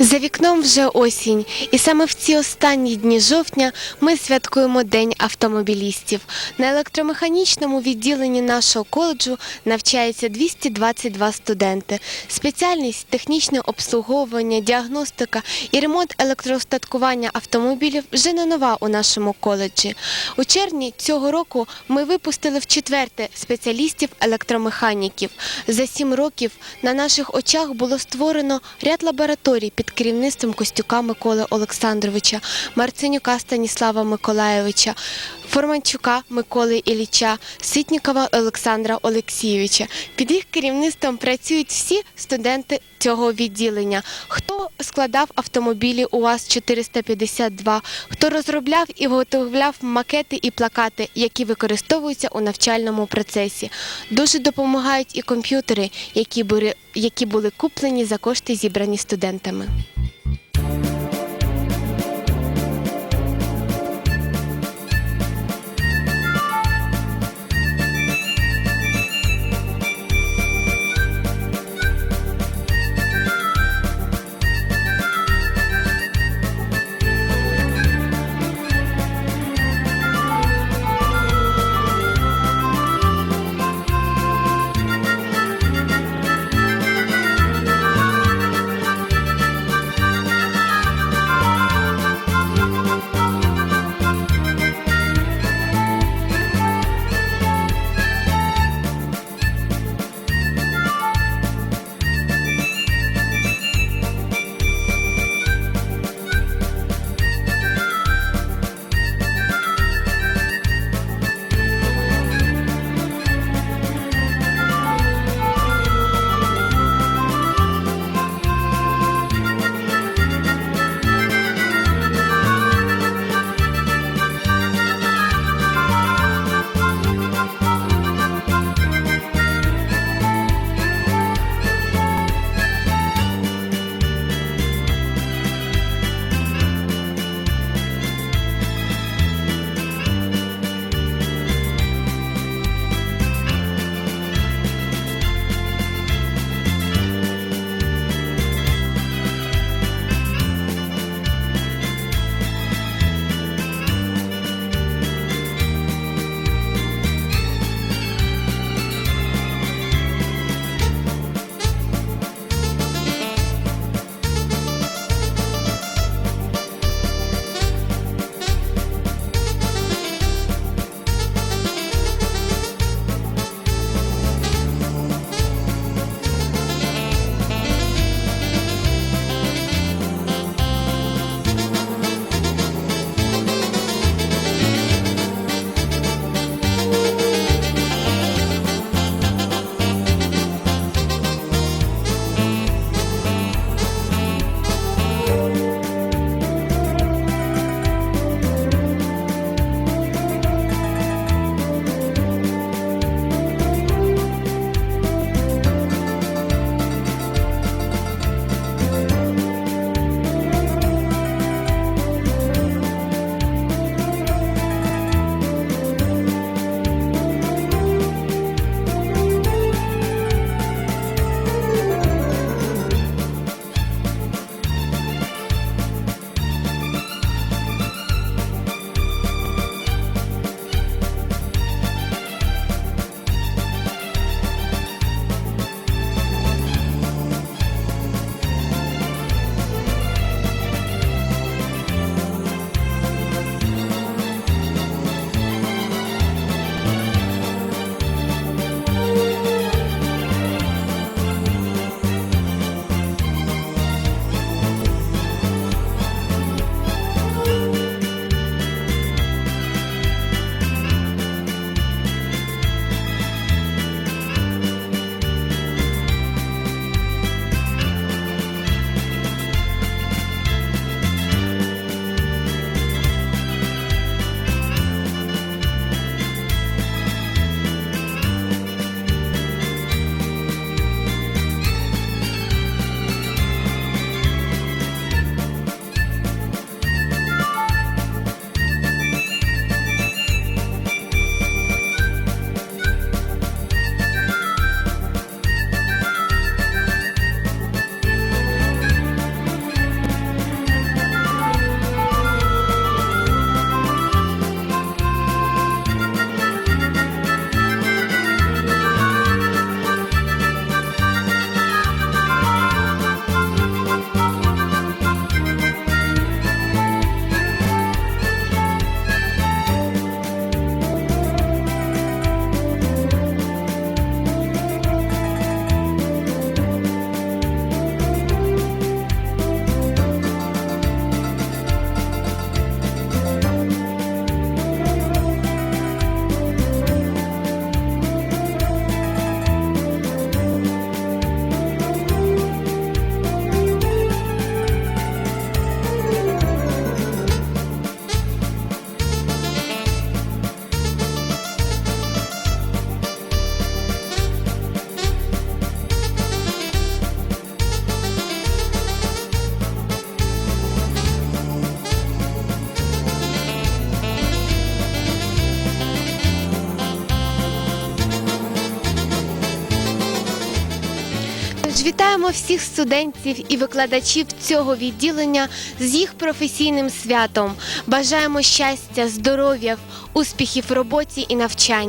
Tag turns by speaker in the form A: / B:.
A: За вікном вже осінь, і саме в ці останні дні жовтня ми святкуємо День автомобілістів. На електромеханічному відділенні нашого коледжу навчається 222 студенти. Спеціальність технічне обслуговування, діагностика і ремонт електроостаткування автомобілів вже не нова у нашому коледжі. У червні цього року ми випустили в четверте спеціалістів електромеханіків. За сім років на наших очах було створено ряд лабораторій під керівництвом Костюка Миколи Олександровича, Марценюка Станіслава Миколаєвича, Форманчука Миколи Ілліча, Ситнікова Олександра Олексійовича. Під їх керівництвом працюють всі студенти цього відділення. Хто складав автомобілі УАЗ 452, хто розробляв і виготовляв макети і плакати, які використовуються у навчальному процесі. Дуже допомагають і комп'ютери, які були, які були куплені за кошти, зібрані студентами. Вітаємо всіх студентів і викладачів цього відділення з їх професійним святом. Бажаємо щастя, здоров'я, успіхів в роботі і навчанні.